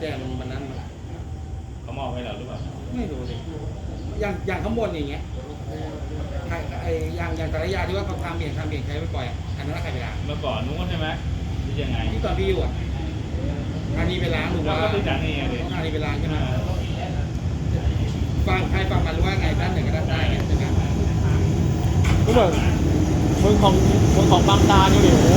แจ้งมันนั้นมาเขามอบให้เราหรือเปล่าไม่รู้เลยอย่างอย่างข้างบนอย่างเงี้ยไอ้ไอ้อย่างอย่างแต่ละยาที่ว่าเขาทำเบี่ยงทำเบี่ยงใช้ไปปล่อยอะอันนั้นใครไปล้างเมื่อก่อนนู้นใช่ไหมหรือยังไงที่ตอนพี่อยู่อะอันนี้ไปล้างหรือเราว่าก็ติดจากนี่ไงดิต้องอันนี้ไปล้างใช่ไหมฟังใครฟังมันรู้ว่าไงด้านหนึ่งกับด้านใต้ไงใช่ไหมก็เหมือนมึงของมึงของบางตานี่ดิโอ้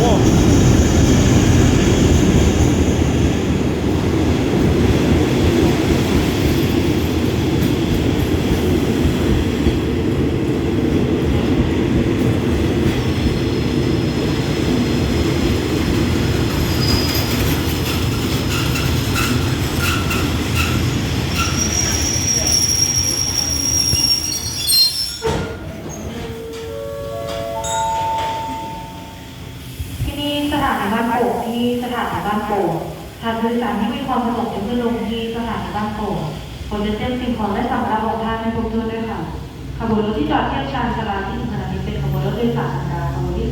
ที่สถานีบ้านโป่งที่สถานีบ้านโป่งทางโดยสารที่มีความสะดวกจะขึ้นลงที่สถานีบ้านโป่งควรจะเตรียมสิ่งของและสัมภาระของท่านให้ครบถ้วนด้วยค่ะ ขบวนรถที่จอดเทียบชานชาลาที่สถานีเป็นขบวนรถโดยสารธรรมดาขบวนที่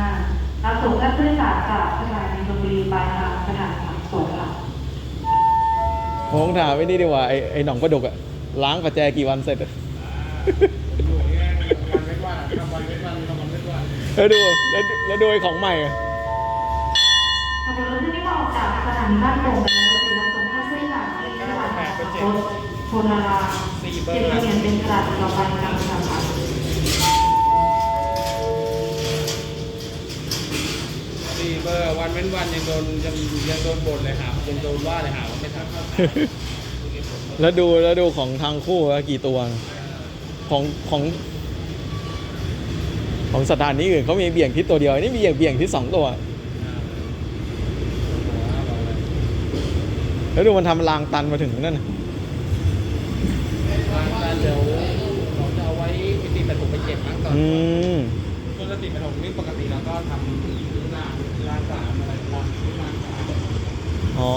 255รับส่งท่านผู้โดยสารจากสถานีชลบุรีไปทางสถานีผักสวนค่ะผมถามไอ้นี่ดีกว่าไอ้ไอ้หนองประดุกอะล้างประแจกี่วันเสร็จ แล้วดูแล้วดูแล้วดูไอ้ของใหม่อะขบวนรถที่นี่มาออกจากสถานีบ้านโป่งไปแล้วจะรับส่งท่านผู้โดยสารที่สถานีผักสวนโพนาราเจ็ดทะเบียนเป็นกระดาษต่อไปทางสถานีดีเบอร์วันเว้นวันยังโดนยังยังโดนบ่นเลยหายังโดนว่าเลยหาว่าไม่ทำแล้วดูแล้วดูของทางคู่ว่ากี่ตัว ของของ ของสถานนี้อื่นเขามีเบี่ยงทิศตัวเดียวอันนี่มีเบี่ยงเบี่ยงทิศสองตัว แล้วดูมันทำรางตันมาถึงนั่นน่ะร้านร้านเดี๋ยวเราจะเอาไว้ไปตีประถมไปเก็บมั้งตอนอืมปกติประถมนี่ปกติเราก็ทำหน้าร้านสามอะไรร้านร้านสามอ๋อ